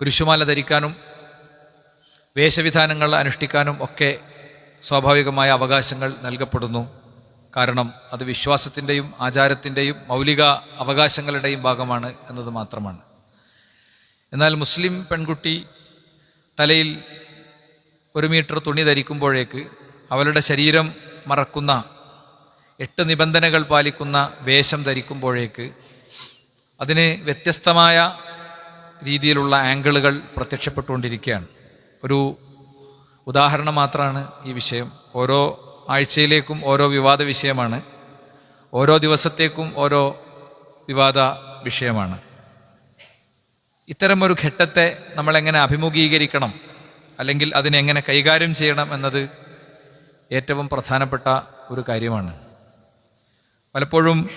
കുരിശുമാല ധരിക്കാനും വേഷവിധാനങ്ങൾ അനുഷ്ഠിക്കാനും ഒക്കെ സ്വാഭാവികമായ അവകാശങ്ങൾ നൽകപ്പെടുന്നു. കാരണം അത് വിശ്വാസത്തിന്റെയും ആചാരത്തിന്റെയും മൗലിക അവകാശങ്ങളുടെയും ഭാഗമാണ് എന്നത് മാത്രമാണ്. എന്നാൽ മുസ്ലിം പെൺകുട്ടി തലയിൽ ഒരു മീറ്റർ തുണി ധരിക്കുമ്പോഴേക്ക് അവളുടെ ശരീരം മറക്കുന്ന എട്ട് നിബന്ധനകൾ പാലിക്കുന്ന വേഷം ധരിക്കുമ്പോഴേക്ക് അതിന് വ്യത്യസ്തമായ രീതിയിലുള്ള ആംഗിളുകൾ പ്രത്യക്ഷപ്പെട്ടുകൊണ്ടിരിക്കുകയാണ്. ഒരു ഉദാഹരണം മാത്രമാണ് ഈ വിഷയം. ഓരോ ആഴ്ചയിലേക്കും ഓരോ വിവാദ വിഷയമാണ്. ഓരോ ദിവസത്തേക്കും ഓരോ വിവാദ വിഷയമാണ്. ഇത്തരം ഒരു ഘട്ടത്തെ നമ്മളെങ്ങനെ അഭിമുഖീകരിക്കണം അല്ലെങ്കിൽ അതിനെങ്ങനെ കൈകാര്യം ചെയ്യണം എന്നത് ഏറ്റവും പ്രധാനപ്പെട്ട ഒരു കാര്യമാണ്. പലപ്പോഴും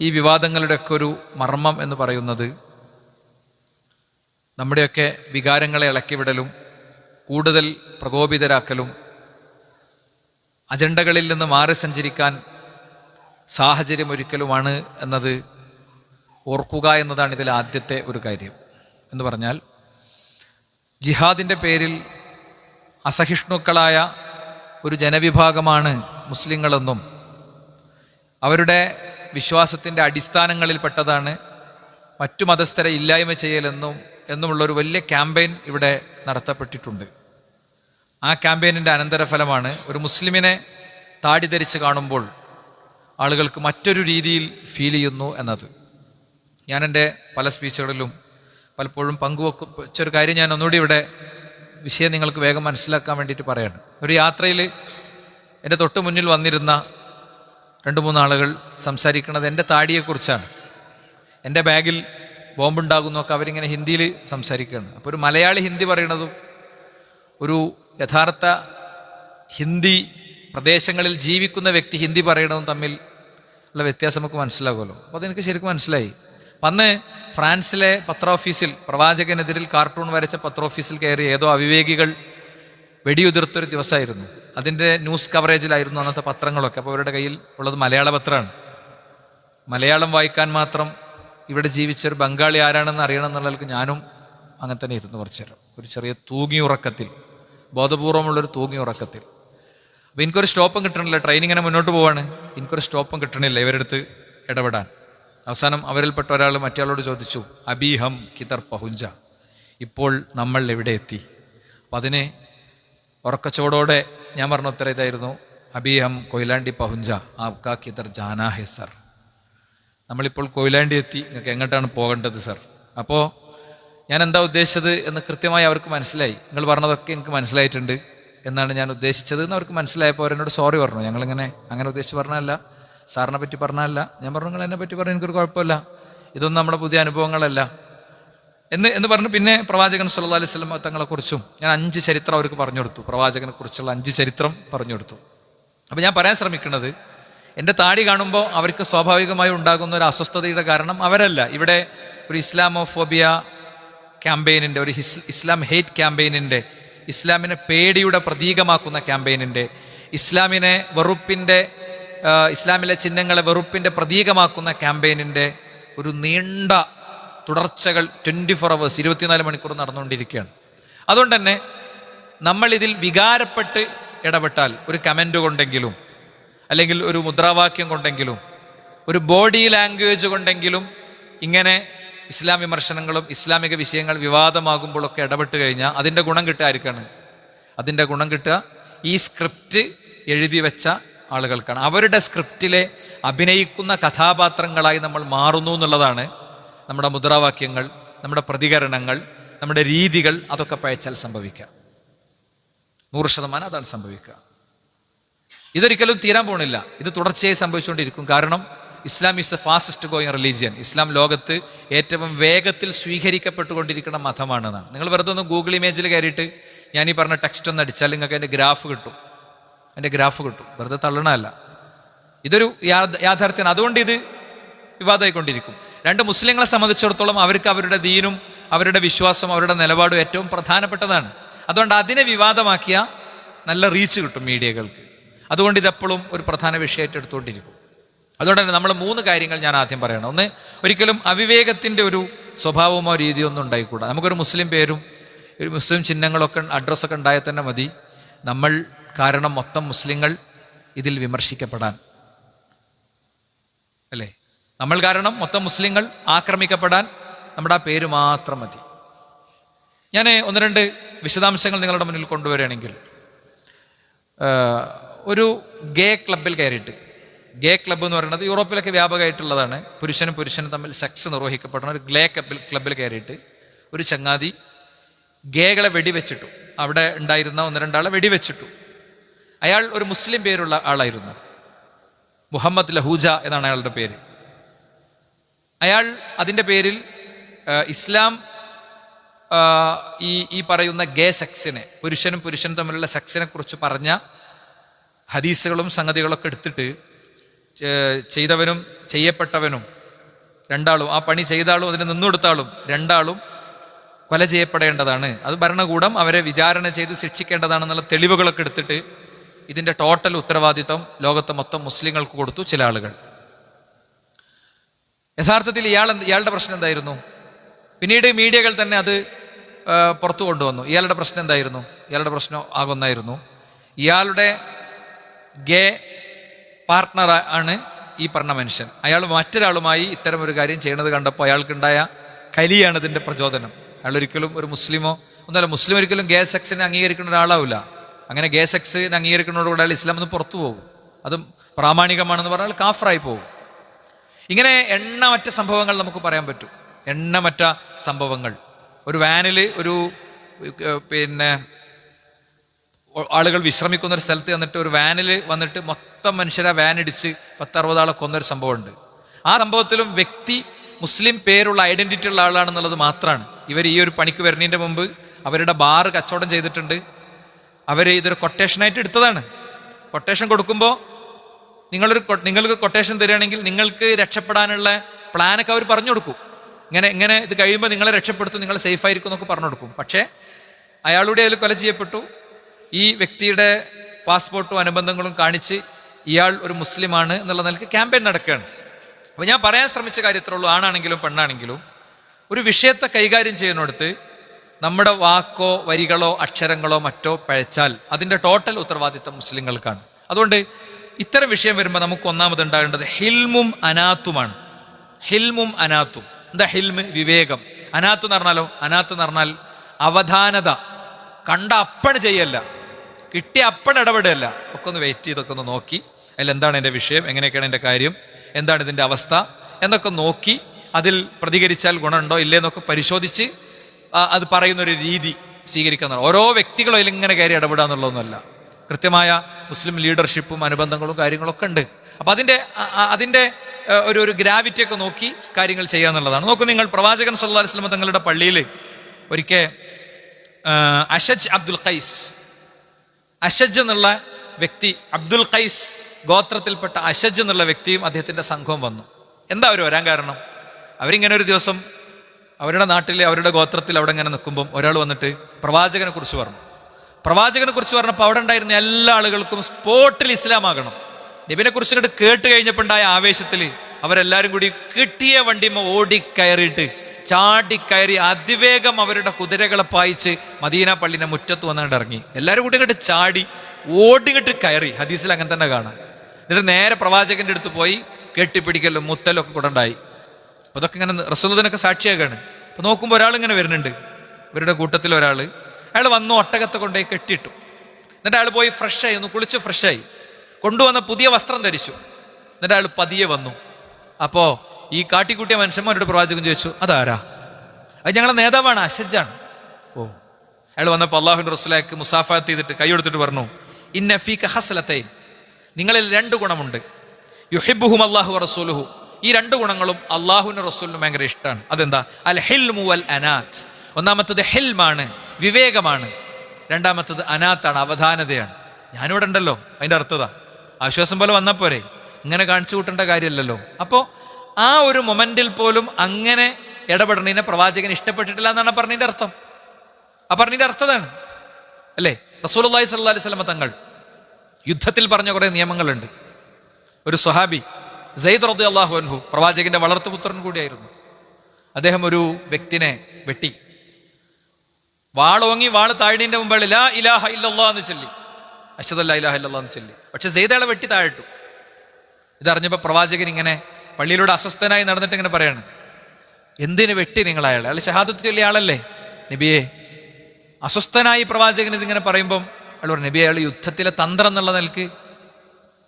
ഈ വിവാദങ്ങളുടെയൊക്കെ ഒരു മർമ്മം എന്ന് പറയുന്നത് നമ്മുടെയൊക്കെ വികാരങ്ങളെ ഇളക്കിവിടലും കൂടുതൽ പ്രകോപിതരാക്കലും അജണ്ടകളിൽ നിന്ന് മാറി സഞ്ചരിക്കാൻ സാഹചര്യമൊരുക്കലുമാണ് എന്നത് ഓർക്കുക എന്നതാണ് ഇതിൽ ആദ്യത്തെ ഒരു കാര്യം എന്ന് പറഞ്ഞാൽ ജിഹാദിന്റെ പേരിൽ അസഹിഷ്ണുക്കളായ ഒരു ജനവിഭാഗമാണ് മുസ്ലിങ്ങളെന്നും അവരുടെ വിശ്വാസത്തിന്റെ അടിസ്ഥാനങ്ങളിൽപ്പെട്ടതാണ് മറ്റു മതസ്ഥരെ ഇല്ലായ്മ ചെയ്യലെന്നും എന്നുമുള്ള ഒരു വലിയ ക്യാമ്പയിൻ ഇവിടെ നടത്തപ്പെട്ടിട്ടുണ്ട്. ആ ക്യാമ്പയിനിന്റെ അനന്തരഫലമാണ് ഒരു മുസ്ലിമിനെ താടി ധരിച്ച് കാണുമ്പോൾ ആളുകൾക്ക് മറ്റൊരു രീതിയിൽ ഫീൽ ചെയ്യുന്നു എന്നത്. ഞാൻ എന്റെ പല സ്പീച്ചുകളിലും പലപ്പോഴും പങ്കുവെക്കും. വെച്ചൊരു കാര്യം ഞാൻ ഒന്നുകൂടി ഇവിടെ വിഷയം നിങ്ങൾക്ക് വേഗം മനസ്സിലാക്കാൻ വേണ്ടിയിട്ട് പറയാണ്. ഒരു യാത്രയിൽ എന്റെ തൊട്ട് മുന്നിൽ വന്നിരുന്ന രണ്ട് മൂന്നാളുകൾ സംസാരിക്കുന്നത് എന്റെ താടിയെക്കുറിച്ചാണ്. എന്റെ ബാഗിൽ ബോംബുണ്ടാകുന്നൊക്കെ അവരിങ്ങനെ ഹിന്ദിയിൽ സംസാരിക്കുകയാണ്. അപ്പോൾ ഒരു മലയാളി ഹിന്ദി പറയണതും ഒരു യഥാർത്ഥ ഹിന്ദി പ്രദേശങ്ങളിൽ ജീവിക്കുന്ന വ്യക്തി ഹിന്ദി പറയണതും തമ്മിൽ ഉള്ള വ്യത്യാസം നമുക്ക് മനസ്സിലാകുമല്ലോ. അപ്പോൾ അതെനിക്ക് ശരിക്കും മനസ്സിലായി. അന്ന് ഫ്രാൻസിലെ പത്ര ഓഫീസിൽ പ്രവാചകനെതിരിൽ കാർട്ടൂൺ വരച്ച പത്ര ഓഫീസിൽ കയറി ഏതോ അവിവേകികൾ വെടിയുതിർത്തൊരു ദിവസമായിരുന്നു. അതിന്റെ ന്യൂസ് കവറേജിലായിരുന്നു അന്നത്തെ പത്രങ്ങളൊക്കെ. അപ്പോൾ അവരുടെ കയ്യിൽ ഉള്ളത് മലയാള പത്രമാണ് മലയാളം വായിക്കാൻ മാത്രം ഇവിടെ ജീവിച്ചൊരു ബംഗാളി ആരാണെന്ന് അറിയണം എന്നുള്ളവർക്ക് ഞാനും അങ്ങനെ തന്നെ ഇരുന്നു കുറച്ച് നേരം. ഒരു ചെറിയ തൂങ്ങി ഉറക്കത്തിൽ ബോധപൂർവമുള്ളൊരു തൂങ്ങി ഉറക്കത്തിൽ. അപ്പോൾ എനിക്കൊരു സ്റ്റോപ്പും കിട്ടണില്ല ട്രെയിൻ ഇങ്ങനെ മുന്നോട്ട് പോവാണ്. എനിക്കൊരു സ്റ്റോപ്പും കിട്ടണില്ല ഇവരെടുത്ത് ഇടപെടാൻ. അവസാനം അവരിൽപ്പെട്ട ഒരാൾ മറ്റയാളോട് ചോദിച്ചു അബീഹം കിതർ പഹുഞ്ച. ഇപ്പോൾ നമ്മൾ എവിടെ എത്തി? അപ്പം അതിന് ഉറക്കച്ചോടോടെ ഞാൻ പറഞ്ഞ ഉത്തരം ഇതായിരുന്നു അബീഹം കൊയിലാണ്ടി പഹുഞ്ച ആപ്കാ കിതർ ജാനാഹെ സർ. നമ്മളിപ്പോൾ കൊയിലാണ്ടി എത്തി. നിങ്ങൾക്ക് എങ്ങോട്ടാണ് പോകേണ്ടത് സർ? അപ്പോൾ ഞാൻ എന്താ ഉദ്ദേശിച്ചത് എന്ന് കൃത്യമായി അവർക്ക് മനസ്സിലായി. നിങ്ങൾ പറഞ്ഞതൊക്കെ എനിക്ക് മനസ്സിലായിട്ടുണ്ട് എന്നാണ് ഞാൻ ഉദ്ദേശിച്ചത് എന്ന് അവർക്ക് മനസ്സിലായപ്പോൾ അവരെന്നോട് സോറി പറഞ്ഞു. ഞങ്ങളിങ്ങനെ അങ്ങനെ ഉദ്ദേശിച്ച് പറഞ്ഞതല്ല. സാറിനെ പറ്റി പറഞ്ഞതല്ല. ഞാൻ പറഞ്ഞു നിങ്ങൾ എന്നെ പറ്റി പറഞ്ഞു എനിക്കൊരു കുഴപ്പമില്ല. ഇതൊന്നും നമ്മുടെ പുതിയ അനുഭവങ്ങളല്ല. എന്ന് എന്ന് പറഞ്ഞു. പിന്നെ പ്രവാചകൻ സല്ലാ അലൈഹി സ്വലം തങ്ങളെക്കുറിച്ചും ഞാൻ അഞ്ച് ചരിത്രം അവർക്ക് പറഞ്ഞു കൊടുത്തു. പ്രവാചകനെ കുറിച്ചുള്ള അഞ്ച് ചരിത്രം പറഞ്ഞു കൊടുത്തു. അപ്പം ഞാൻ പറയാൻ ശ്രമിക്കുന്നത് എന്റെ താടി കാണുമ്പോൾ അവർക്ക് സ്വാഭാവികമായി ഉണ്ടാകുന്ന ഒരു അസ്വസ്ഥതയുടെ കാരണം അവരല്ല. ഇവിടെ ഒരു ഇസ്ലാമോഫോബിയ ക്യാമ്പയിനിന്റെ ഒരു ഇസ്ലാം ഹേറ്റ് ക്യാമ്പയിനിന്റെ ഇസ്ലാമിനെ പേടിയുടെ പ്രതീകമാക്കുന്ന ക്യാമ്പയിനിന്റെ ഇസ്ലാമിനെ വെറുപ്പിന്റെ ഇസ്ലാമിലെ ചിഹ്നങ്ങളെ വെറുപ്പിന്റെ പ്രതീകമാക്കുന്ന ക്യാമ്പയിനിന്റെ ഒരു നീണ്ട തുടർച്ചകൾ ട്വന്റി ഫോർ അവേഴ്സ് ഇരുപത്തിനാല് മണിക്കൂർ നടന്നുകൊണ്ടിരിക്കുകയാണ്. അതുകൊണ്ട് തന്നെ നമ്മൾ ഇതിൽ വികാരപ്പെട്ട് ഇടപെട്ടാൽ ഒരു കമന്റ് കൊണ്ടെങ്കിലും അല്ലെങ്കിൽ ഒരു മുദ്രാവാക്യം കൊണ്ടെങ്കിലും ഒരു ബോഡി ലാംഗ്വേജ് കൊണ്ടെങ്കിലും ഇങ്ങനെ ഇസ്ലാം വിമർശനങ്ങളും ഇസ്ലാമിക വിഷയങ്ങൾ വിവാദമാകുമ്പോഴൊക്കെ ഇടപെട്ട് കഴിഞ്ഞാൽ അതിന്റെ ഗുണം കിട്ടുക അതിന്റെ ഗുണം കിട്ടുക ഈ സ്ക്രിപ്റ്റ് എഴുതി വെച്ച ആളുകൾക്കാണ്. അവരുടെ സ്ക്രിപ്റ്റിലെ അഭിനയിക്കുന്ന കഥാപാത്രങ്ങളായി നമ്മൾ മാറുന്നു എന്നുള്ളതാണ് നമ്മുടെ മുദ്രാവാക്യങ്ങൾ നമ്മുടെ പ്രതികരണങ്ങൾ നമ്മുടെ രീതികൾ അതൊക്കെ പയച്ചാൽ സംഭവിക്കുക. നൂറ് ശതമാനം അതാണ് സംഭവിക്കുക. ഇതൊരിക്കലും തീരാൻ പോണില്ല. ഇത് തുടർച്ചയായി സംഭവിച്ചുകൊണ്ടിരിക്കും. കാരണം Islam is the fastest going religion Islam ലോകത്ത് ഏറ്റവും വേഗത്തിൽ സ്വീകരിക്കപ്പെട്ടുകൊണ്ടിരിക്കുന്ന മതമാണെന്നാണ്. നിങ്ങൾ വെറുതെ ഒന്ന് ഗൂഗിൾ ഇമേജിൽ കയറിയിട്ട് ഞാൻ ഈ പറഞ്ഞ ടെക്സ്റ്റ് ഒന്ന് അടിച്ചാൽ നിങ്ങൾക്ക് അതിന്റെ ഗ്രാഫ് കിട്ടും. അതിന്റെ ഗ്രാഫ് കിട്ടും. വെറുതെ തള്ളണമല്ല ഇതൊരു യാഥാർത്ഥ്യം അതുകൊണ്ട് ഇത് വിവാദമായിക്കൊണ്ടിരിക്കും. രണ്ട് മുസ്ലിങ്ങളെ സംബന്ധിച്ചിടത്തോളം അവർക്ക് അവരുടെ ദീനും അവരുടെ വിശ്വാസം അവരുടെ നിലപാടും ഏറ്റവും പ്രധാനപ്പെട്ടതാണ്. അതുകൊണ്ട് അതിനെ വിവാദമാക്കിയ നല്ല റീച്ച് കിട്ടും മീഡിയകൾക്ക്. അതുകൊണ്ട് ഇതെപ്പോഴും ഒരു പ്രധാന വിഷയമായിട്ട് എടുത്തുകൊണ്ടിരിക്കും അതുകൊണ്ട് തന്നെ നമ്മൾ മൂന്ന് കാര്യങ്ങൾ ഞാൻ ആദ്യം പറയണം. ഒന്ന് ഒരിക്കലും അവിവേകത്തിന്റെ ഒരു സ്വഭാവമോ രീതിയോ ഒന്നും ഉണ്ടായിക്കൂടാ. നമുക്കൊരു മുസ്ലിം പേരും ഒരു മുസ്ലിം ചിഹ്നങ്ങളൊക്കെ അഡ്രസ്സൊക്കെ ഉണ്ടായാൽ തന്നെ മതി. നമ്മൾ കാരണം മൊത്തം മുസ്ലിങ്ങൾ ഇതിൽ വിമർശിക്കപ്പെടാൻ. അല്ലേ? നമ്മൾ കാരണം മൊത്തം മുസ്ലിങ്ങൾ ആക്രമിക്കപ്പെടാൻ നമ്മുടെ ആ പേര് മാത്രം മതി. ഞാൻ ഒന്ന് രണ്ട് വിശദാംശങ്ങൾ നിങ്ങളുടെ മുന്നിൽ കൊണ്ടുവരികയാണെങ്കിൽ ഒരു ഗേ ക്ലബിൽ കയറിയിട്ട്. ഗേ ക്ലബ്ബ് എന്ന് പറയുന്നത് യൂറോപ്പിലൊക്കെ വ്യാപകമായിട്ടുള്ളതാണ്. പുരുഷനും പുരുഷനും തമ്മിൽ സെക്സ് നിർവഹിക്കപ്പെടുന്ന ഒരു ഗ്ലേ ക്ലബിൽ ക്ലബിൽ കയറിയിട്ട് ഒരു ചങ്ങാതി ഗേകളെ വെടിവെച്ചിട്ടു. അവിടെ ഉണ്ടായിരുന്ന ഒന്ന് രണ്ടാളെ വെടിവെച്ചിട്ടു. അയാൾ ഒരു മുസ്ലിം പേരുള്ള ആളായിരുന്നു. മുഹമ്മദ് ലഹൂജ എന്നാണ് അയാളുടെ പേര്. അയാൾ അതിന്റെ പേരിൽ ഇസ്ലാം ഈ ഈ പറയുന്ന ഗേ സെക്സിനെ പുരുഷനും പുരുഷനും തമ്മിലുള്ള സെക്സിനെ കുറിച്ച് പറഞ്ഞ ഹദീസുകളും സംഗതികളൊക്കെ എടുത്തിട്ട് ചെയ്തവനും ചെയ്യപ്പെട്ടവനും രണ്ടാളും ആ പണി ചെയ്താളും അതിനെ നിന്നുകൊടുത്താളും രണ്ടാളും കൊല ചെയ്യപ്പെടേണ്ടതാണ്. അത് ഭരണകൂടം അവരെ വിചാരണ ചെയ്ത് ശിക്ഷിക്കേണ്ടതാണെന്നുള്ള തെളിവുകളൊക്കെ എടുത്തിട്ട് ഇതിന്റെ ടോട്ടൽ ഉത്തരവാദിത്വം ലോകത്തെ മൊത്തം മുസ്ലിങ്ങൾക്ക് കൊടുത്തു ചില ആളുകൾ. യഥാർത്ഥത്തിൽ ഇയാൾ ഇയാളുടെ പ്രശ്നം എന്തായിരുന്നു? പിന്നീട് മീഡിയകൾ തന്നെ അത് പുറത്തു കൊണ്ടുവന്നു. ഇയാളുടെ പ്രശ്നം എന്തായിരുന്നു? ഇയാളുടെ പ്രശ്നം ആകുന്നായിരുന്നു. ഇയാളുടെ ഗേ പാർട്ട്ണർ ആണ് ഈ പറഞ്ഞ മനുഷ്യൻ. അയാൾ മറ്റൊരാളുമായി ഇത്തരം ഒരു കാര്യം ചെയ്യണത് കണ്ടപ്പോൾ അയാൾക്കുണ്ടായ കലിയാണ് ഇതിന്റെ പ്രചോദനം. അയാൾ ഒരിക്കലും ഒരു മുസ്ലിമോ ഒന്നുമല്ല മുസ്ലിം ഒരിക്കലും ഗേ സെക്സിനെ അംഗീകരിക്കുന്ന ഒരാളാവില്ല. അങ്ങനെ ഗേ സെക്സിനെ അംഗീകരിക്കുന്നതോടുകൂടി അയാൾ ഇസ്ലാം നിന്ന് പുറത്തു പോകും. അതും പ്രാമാണികമാണെന്ന് പറഞ്ഞാൽ കാഫറായി പോകും. ഇങ്ങനെ എണ്ണമറ്റ സംഭവങ്ങൾ നമുക്ക് പറയാൻ പറ്റും. എണ്ണമറ്റ സംഭവങ്ങൾ. ഒരു വാനിൽ ഒരു പിന്നെ ആളുകൾ വിശ്രമിക്കുന്ന ഒരു സ്ഥലത്ത് വന്നിട്ട് ഒരു വാനിൽ വന്നിട്ട് മൊത്തം മനുഷ്യരെ വാൻ ഇടിച്ച് പത്തറുപതാളെ കൊന്നൊരു സംഭവമുണ്ട്. ആ സംഭവത്തിലും വ്യക്തി മുസ്ലിം പേരുള്ള ഐഡന്റിറ്റി ഉള്ള ആളാണെന്നുള്ളത് മാത്രമാണ് ഇവർ ഈ ഒരു പണിക്ക് വരുന്നതിന്റെ മുമ്പ് അവരുടെ ബാറ് കച്ചവടം ചെയ്തിട്ടുണ്ട്. അവർ ഇതൊരു കൊട്ടേഷനായിട്ട് എടുത്തതാണ്. കൊട്ടേഷൻ കൊടുക്കുമ്പോൾ നിങ്ങളൊരു നിങ്ങൾക്ക് കൊട്ടേഷൻ തരികയാണെങ്കിൽ നിങ്ങൾക്ക് രക്ഷപ്പെടാനുള്ള പ്ലാനൊക്കെ അവർ പറഞ്ഞു കൊടുക്കും. ഇങ്ങനെ ഇങ്ങനെ ഇത് കഴിയുമ്പോൾ നിങ്ങളെ രക്ഷപ്പെടുത്തും നിങ്ങൾ സേഫ് ആയിരിക്കും എന്നൊക്കെ പറഞ്ഞു കൊടുക്കും. പക്ഷേ അയാളുടെ അതിൽ കൊല ചെയ്യപ്പെട്ടു. ഈ വ്യക്തിയുടെ പാസ്പോർട്ടും അനുബന്ധങ്ങളും കാണിച്ച് ഇയാൾ ഒരു മുസ്ലിമാണ് എന്നുള്ള നിലയ്ക്ക് ക്യാമ്പയിൻ നടക്കുകയാണ്. അപ്പോൾ ഞാൻ പറയാൻ ശ്രമിച്ച കാര്യത്രേ ഉള്ളൂ. ആണാണെങ്കിലും പെണ്ണാണെങ്കിലും ഒരു വിഷയത്തെ കൈകാര്യം ചെയ്യുന്നിടത്ത് നമ്മുടെ വാക്കോ വരികളോ അക്ഷരങ്ങളോ മറ്റോ പഴച്ചാൽ അതിന്റെ ടോട്ടൽ ഉത്തരവാദിത്തം മുസ്ലിങ്ങൾക്കാണ്. അതുകൊണ്ട് ഇത്തരം വിഷയം വരുമ്പോൾ നമുക്ക് ഒന്നാമത് ഉണ്ടാകേണ്ടത് ഹിൽമും അനാത്തുമാണ്. ഹിൽമും അനാത്തും. എന്താ ഹിൽമ്? വിവേകം. അനാത്ത് എന്ന് പറഞ്ഞാലോ? അനാത്ത് എന്ന് പറഞ്ഞാൽ അവധാനത. കണ്ട അപ്പണ് ചെയ്യല്ല. കിട്ടിയ അപ്പണ് ഇടപെടുകയല്ല. ഒക്കെ ഒന്ന് വെയിറ്റ് ചെയ്തൊക്കെ ഒന്ന് നോക്കി. അതിൽ എന്താണ് എന്റെ വിഷയം? എങ്ങനെയൊക്കെയാണ് എന്റെ കാര്യം? എന്താണ് ഇതിന്റെ അവസ്ഥ? എന്നൊക്കെ നോക്കി അതിൽ പ്രതികരിച്ചാൽ ഗുണമുണ്ടോ? ഇല്ലേ എന്നൊക്കെ പരിശോധിച്ച് അത് പറയുന്ന ഒരു രീതി സ്വീകരിക്കുന്ന ഓരോ വ്യക്തികളും അതിൽ ഇങ്ങനെ കയറി ഇടപെടുക എന്നുള്ളതൊന്നുമല്ല. കൃത്യമായ മുസ്ലിം ലീഡർഷിപ്പും അനുബന്ധങ്ങളും കാര്യങ്ങളൊക്കെ ഉണ്ട്. അപ്പം അതിന്റെ അതിന്റെ ഒരു ഒരു ഗ്രാവിറ്റി ഒക്കെ നോക്കി കാര്യങ്ങൾ ചെയ്യുക എന്നുള്ളതാണ്. നോക്കൂ നിങ്ങൾ പ്രവാചകൻ സല്ലാ വസല്ലം തങ്ങളുടെ പള്ളിയിൽ ഒരിക്കൽ അഷജ് അബ്ദുൽ ഖൈസ് അഷജ് എന്നുള്ള വ്യക്തി അബ്ദുൽ ഖൈസ് ഗോത്രത്തിൽപ്പെട്ട അഷജ് എന്നുള്ള വ്യക്തിയും അദ്ദേഹത്തിന്റെ സംഘവും വന്നു. എന്താ അവർ വരാൻ കാരണം? അവരിങ്ങനെ ഒരു ദിവസം അവരുടെ നാട്ടിൽ അവരുടെ ഗോത്രത്തിൽ അവിടെ ഇങ്ങനെ നിൽക്കുമ്പം ഒരാൾ വന്നിട്ട് പ്രവാചകനെ കുറിച്ച് പറഞ്ഞു. പ്രവാചകനെ കുറിച്ച് പറഞ്ഞപ്പോൾ അവിടെ ഉണ്ടായിരുന്ന എല്ലാ ആളുകൾക്കും സ്പോട്ടിൽ ഇസ്ലാമാകണം. നബിനെ കുറിച്ച് കേട്ട് കഴിഞ്ഞപ്പോൾ ഉണ്ടായ ആവേശത്തിൽ അവരെല്ലാവരും കൂടി കിട്ടിയ വണ്ടിമ ഓടിക്കയറിയിട്ട് ചാടിക്കയറി അതിവേഗം അവരുടെ കുതിരകളെ പായിച്ച് മദീന പള്ളിനെ മുറ്റത്ത് വന്നുകൊണ്ട് ഇറങ്ങി. എല്ലാവരും കൂടി ഇങ്ങോട്ട് ചാടി ഓടിങ്ങിട്ട് കയറി. ഹദീസിൽ അങ്ങനെ തന്നെ കാണാം. എന്നിട്ട് നേരെ പ്രവാചകന്റെ അടുത്ത് പോയി കെട്ടിപ്പിടിക്കലും മുത്തലും ഒക്കെ കൊണ്ടുണ്ടായി അതൊക്കെ ഇങ്ങനെ റസൂലതിനൊക്കെ സാക്ഷിയാകാണ് അപ്പൊ നോക്കുമ്പോൾ ഒരാൾ ഇങ്ങനെ വരുന്നുണ്ട്. ഇവരുടെ കൂട്ടത്തിൽ ഒരാൾ അയാൾ വന്നു ഒട്ടകത്തെ കൊണ്ടുപോയി കെട്ടിയിട്ടു. എന്നിട്ട് അയാൾ പോയി ഫ്രഷായി ഒന്ന് കുളിച്ച് ഫ്രഷായി കൊണ്ടുവന്ന പുതിയ വസ്ത്രം ധരിച്ചു. എന്നിട്ട് അയാൾ പതിയെ വന്നു. അപ്പോ ഈ കാട്ടിക്കൂട്ടിയ മനുഷ്യന്മാരോട് പ്രവാചകൻ ചോദിച്ചു അതാരാ? അത് ഞങ്ങളെ നേതാവാണ് അഷജാണ് ഓ. അയാൾ വന്നപ്പോൾ അള്ളാഹുൻ റസൂലേക്ക് മുസാഫാത്ത് ചെയ്തിട്ട് കൈയെടുത്തിട്ട് പറഞ്ഞു ഇന്ന ഫീക ഹസലത്തൈൻ നിങ്ങളിൽ രണ്ട് ഗുണമുണ്ട്. യുഹിബുഹും അള്ളാഹു റസൂലുഹു. ഈ രണ്ട് ഗുണങ്ങളും അള്ളാഹുവിന് റസൂലിനും ഭയങ്കര ഇഷ്ടമാണ്. അതെന്താ? അൽ ഹിൽമു അൽ അനാത്ത്. ഒന്നാമത്തത് ഹിൽമാണ് വിവേകമാണ്. രണ്ടാമത്തത് അനാത്താണ് അവധാനതയാണ്. ഞാനിവിടെ ഉണ്ടല്ലോ അതിന്റെ അർത്ഥത. ആശ്വാസം പോലെ വന്നാൽ പോരെ. ഇങ്ങനെ കാണിച്ചു കൂട്ടേണ്ട കാര്യമല്ലല്ലോ. അപ്പോ ആ ഒരു മൊമെന്റിൽ പോലും അങ്ങനെ ഇടപെടണതിനെ പ്രവാചകൻ ഇഷ്ടപ്പെട്ടിട്ടില്ല എന്നാണ് പറഞ്ഞതിന്റെ അർത്ഥം. ആ പറഞ്ഞതിന്റെ അർത്ഥതാണ് അല്ലേ? അള്ളാഹി സല്ലാ അലൈഹി സ്വലമ തങ്ങൾ യുദ്ധത്തിൽ പറഞ്ഞ കുറെ നിയമങ്ങളുണ്ട്. ഒരു സ്വഹാബി സെയ്ദ് റബ്ദി അള്ളാഹു അൻഹു പ്രവാചകന്റെ വളർത്തുപുത്രൻ കൂടിയായിരുന്നു. അദ്ദേഹം ഒരു വ്യക്തിനെ വെട്ടി. വാളോങ്ങി വാൾ താഴ്ന്നതിന്റെ മുമ്പിൽ ലാ ഇലാഹ ഇല്ലല്ലാ എന്ന് ചൊല്ലി. അശ്വതല്ല ഇലാഹ ഇല്ലല്ലാ എന്ന് ചൊല്ലി. പക്ഷെ സെയ്ദാളെ വെട്ടി താഴിട്ടു. ഇതറിഞ്ഞപ്പോൾ പ്രവാചകൻ ഇങ്ങനെ പള്ളിയിലൂടെ അസ്വസ്ഥനായി നടന്നിട്ട് ഇങ്ങനെ പറയാണ്. എന്തിനു വെട്ടി നിങ്ങൾ അയാളെ? അയാൾ ഷഹാദത്ത് ചൊല്ലിയ ആളല്ലേ? നബിയെ അസ്വസ്ഥനായി പ്രവാചകൻ ഇതിങ്ങനെ പറയുമ്പം അയാൾ പറഞ്ഞു നബിയെ അയാൾ യുദ്ധത്തിലെ തന്ത്രം എന്നുള്ള നിലയ്ക്ക്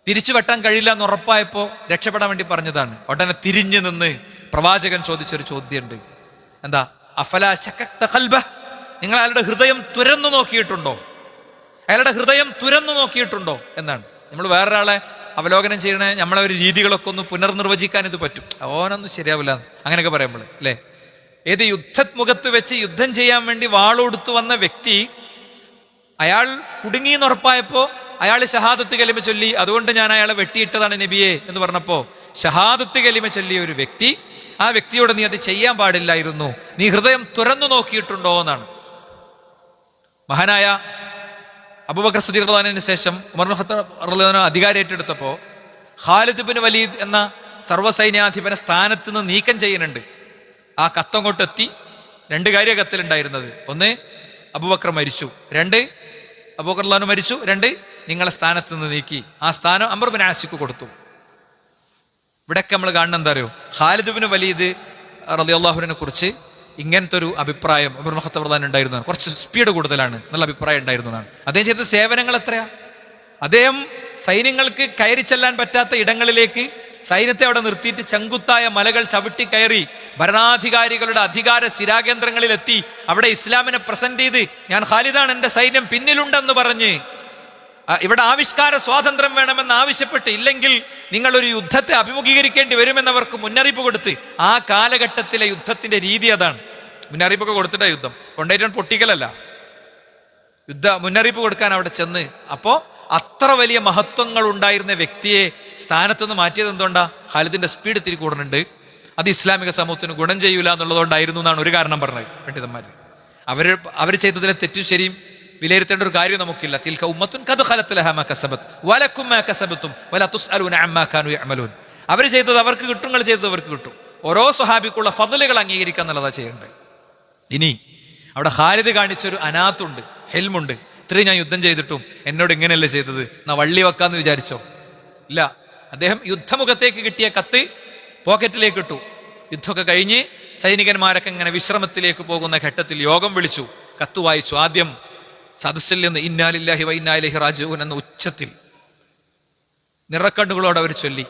തിരിച്ചു വെട്ടാൻ കഴിയില്ല എന്ന് ഉറപ്പായപ്പോൾ രക്ഷപ്പെടാൻ വേണ്ടി പറഞ്ഞതാണ്. ഉടനെ തിരിഞ്ഞു നിന്ന് പ്രവാചകൻ ചോദിച്ചൊരു ചോദ്യമുണ്ട്. എന്താ? അഫല ശക്തൽബ നിങ്ങൾ അയാളുടെ ഹൃദയം തുരന്നു നോക്കിയിട്ടുണ്ടോ? അയാളുടെ ഹൃദയം തുരന്നു നോക്കിയിട്ടുണ്ടോ? എന്നാണ്. നമ്മൾ വേറൊരാളെ അവലോകനം ചെയ്യണ നമ്മളെ ഒരു രീതികളൊക്കെ ഒന്ന് പുനർനിർവചിക്കാൻ ഇത് പറ്റും. ഓനൊന്നും ശരിയാവില്ല അങ്ങനെയൊക്കെ പറയുമ്പോൾ അല്ലേ? ഏത് യുദ്ധമുഖത്ത് വെച്ച് യുദ്ധം ചെയ്യാൻ വേണ്ടി വാളൊടുത്തു വന്ന വ്യക്തി അയാൾ കുടുങ്ങി ഉറപ്പായപ്പോ അയാൾ ഷഹാദത്ത് കലിമ ചൊല്ലി അതുകൊണ്ട് ഞാൻ അയാളെ വെട്ടിയിട്ടതാണ് നബിയെ എന്ന് പറഞ്ഞപ്പോ ഷഹാദത്ത് കലിമ ചൊല്ലിയ ഒരു വ്യക്തി ആ വ്യക്തിയോട് നീ അത് ചെയ്യാൻ പാടില്ലായിരുന്നു നീ ഹൃദയം തുറന്നു നോക്കിയിട്ടുണ്ടോ എന്നാണ്. മഹാനായ അബൂബക്കർ റഹ്ലാനിന് ശേഷം ഉമർ ഖത്താബ് അധികാരം ഏറ്റെടുത്തപ്പോൾ ഖാലിദ് ബിൻ വലീദ് എന്ന സർവസൈന്യാധിപനെ സ്ഥാനത്ത് നിന്ന് നീക്കം ചെയ്യുന്നുണ്ട്. ആ കത്തങ്ങോട്ട് എത്തി രണ്ട് കാര്യ കത്തിലുണ്ടായിരുന്നത്. ഒന്ന് അബൂബക്കർ മരിച്ചു. രണ്ട് അബൂബക്കർ മരിച്ചു. രണ്ട് നിങ്ങളെ സ്ഥാനത്ത് നിന്ന് നീക്കി. ആ സ്ഥാനം അമർ ബിൻ ആസിക്ക് കൊടുത്തു. ഇവിടെയൊക്കെ നമ്മൾ കാണുന്ന എന്താ അറിയോ? ഖാലിദ് ബിൻ വലീദ് റളിയല്ലാഹുവിനെ കുറിച്ച് ഇങ്ങനത്തെ ഒരു അഭിപ്രായം ഉമർ മഹത്തബ്രദാൻ ഉണ്ടായിരുന്നതാണ്. കുറച്ച് സ്പീഡ് കൂടുതലാണ്. നല്ല അഭിപ്രായം ഉണ്ടായിരുന്നതാണ്. അദ്ദേഹം ചെയ്ത സേവനങ്ങൾ എത്രയാ? അദ്ദേഹം സൈന്യങ്ങൾക്ക് കയറി ചെല്ലാൻ പറ്റാത്ത ഇടങ്ങളിലേക്ക് സൈന്യത്തെ അവിടെ നിർത്തിയിട്ട് ചങ്കുത്തായ മലകൾ ചവിട്ടി കയറി ഭരണാധികാരികളുടെ അധികാര ശിരാകേന്ദ്രങ്ങളിലെത്തി അവിടെ ഇസ്ലാമിനെ പ്രസന്റ് ചെയ്ത് ഞാൻ ഖാലിദാണ് എന്റെ സൈന്യം പിന്നിലുണ്ടെന്ന് പറഞ്ഞ് ഇവിടെ ആവിഷ്കാര സ്വാതന്ത്ര്യം വേണമെന്ന് ആവശ്യപ്പെട്ട് ഇല്ലെങ്കിൽ നിങ്ങൾ ഒരു യുദ്ധത്തെ അഭിമുഖീകരിക്കേണ്ടി വരുമെന്നവർക്ക് മുന്നറിയിപ്പ് കൊടുത്ത് ആ കാലഘട്ടത്തിലെ യുദ്ധത്തിന്റെ രീതി അതാണ്. മുന്നറിയിപ്പൊക്കെ കൊടുത്തിട്ട യുദ്ധം. കൊണ്ടേറ്റൻ പൊട്ടിക്കലല്ല. യുദ്ധ മുന്നറിയിപ്പ് കൊടുക്കാൻ അവിടെ ചെന്ന്. അപ്പോ അത്ര വലിയ മഹത്വങ്ങൾ ഉണ്ടായിരുന്ന വ്യക്തിയെ സ്ഥാനത്ത് നിന്ന് മാറ്റിയത് എന്തുകൊണ്ടാ? ഖാലിദിന്റെ സ്പീഡ് ഇത്തിരി കൂടുന്നുണ്ട്. അത് ഇസ്ലാമിക സമൂഹത്തിന് ഗുണം ചെയ്യൂല എന്നുള്ളതുകൊണ്ടായിരുന്നു എന്നാണ് ഒരു കാരണം പറഞ്ഞത് പണ്ഡിതന്മാർ അവർ അവർ ചെയ്തതിലെ തെറ്റും ശരിയും വിലയിരുത്തേണ്ട ഒരു കാര്യം നമുക്കില്ല. തിൽക്ക ഉമ്മത്തുൻ കത് ഖലത്തിലഹമ കസബത്ത്. മാ കസബത്തും. വല തുസ് അലൂന അമ്മാക്കാനു അമലൂൻ അവർ ചെയ്തത് അവർക്ക് കിട്ടും നിങ്ങൾ ചെയ്തത് അവർക്ക് കിട്ടും. ഓരോ സ്വഹാബിക്കുള്ള ഫതലുകൾ അംഗീകരിക്കുക എന്നുള്ളതാണ് ചെയ്യേണ്ടത്. ഇനി അവിടെ ഖാലിദ് കാണിച്ചൊരു അനാത്തുണ്ട് ഹെൽമുണ്ട്. ഇത്രയും ഞാൻ യുദ്ധം ചെയ്തിട്ടും എന്നോട് ഇങ്ങനെയല്ലേ ചെയ്തത്? എന്നാ വള്ളി വെക്കാന്ന് വിചാരിച്ചോ? ഇല്ല. അദ്ദേഹം യുദ്ധമുഖത്തേക്ക് കിട്ടിയ കത്ത് പോക്കറ്റിലേക്ക് ഇട്ടു. യുദ്ധമൊക്കെ കഴിഞ്ഞ് സൈനികന്മാരൊക്കെ ഇങ്ങനെ വിശ്രമത്തിലേക്ക് പോകുന്ന ഘട്ടത്തിൽ യോഗം വിളിച്ചു. കത്ത് വായിച്ചു. ആദ്യം സദസ്സിൽ നിന്ന് ഇന്നാലില്ലാഹി വൈന്നാലിഹി റാജുവൻ എന്ന ഉച്ചത്തിൽ നിറക്കണ്ണുകളോട് അവർ ചൊല്ലി.